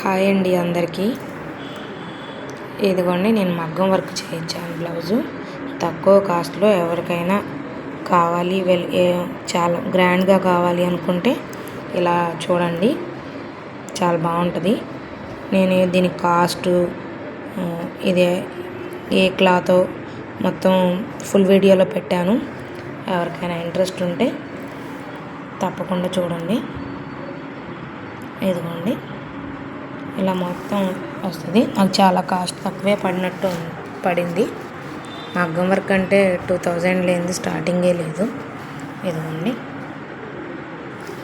Hi అండి అందరికీ. ఇదిగోండి నేను మగ్గం వర్క్ చేయించాను బ్లౌజు. తక్కువ కాస్ట్లో ఎవరికైనా కావాలి వెల్ చాలా గ్రాండ్గా కావాలి అనుకుంటే ఇలా చూడండి. చాలా బాగుంటుంది. నేను దీని కాస్ట్ ఇదే ఏ క్లాత్ మొత్తం ఫుల్ వీడియోలో పెట్టాను. ఎవరికైనా ఇంట్రెస్ట్ ఉంటే తప్పకుండా చూడండి. ఇదిగోండి. ఇలా మొత్తం వస్తుంది. నాకు చాలా కాస్ట్ తక్కువే పడినట్టు పడింది. మగ్గం వర్క్ అంటే టూ థౌజండ్ లేనిది స్టార్టింగే లేదు. ఇదిగోండి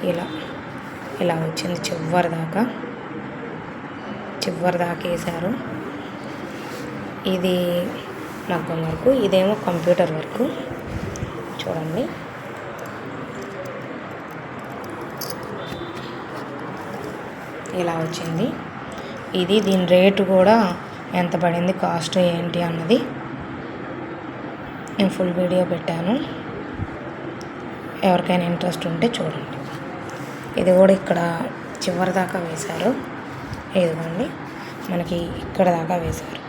ఇలా ఇలా వచ్చింది చివరి దాకా. చివరి దాకా వేశారు. ఇది మగ్గం వర్క్ ఇదేమో కంప్యూటర్ వర్క్. చూడండి. ఇలా వచ్చింది. ఇది దీని రేటు కూడా ఎంత పడింది కాస్ట్ ఏంటి అన్నది నేను ఫుల్ వీడియో పెట్టాను. ఎవరికైనా ఇంట్రెస్ట్ ఉంటే చూడండి. ఇది కూడా ఇక్కడ చివరి దాకా వేశారు. ఇదిగోండి మనకి ఇక్కడ దాకా వేశారు.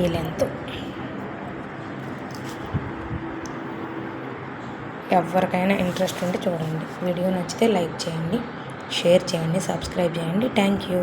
ఈ లెంత్ ఎవరికైనా ఇంట్రెస్ట్ ఉంటే చూడండి. వీడియో నచ్చితే లైక్ చేయండి. షేర్ చేయండి సబ్స్క్రైబ్ చేయండి. Thank you.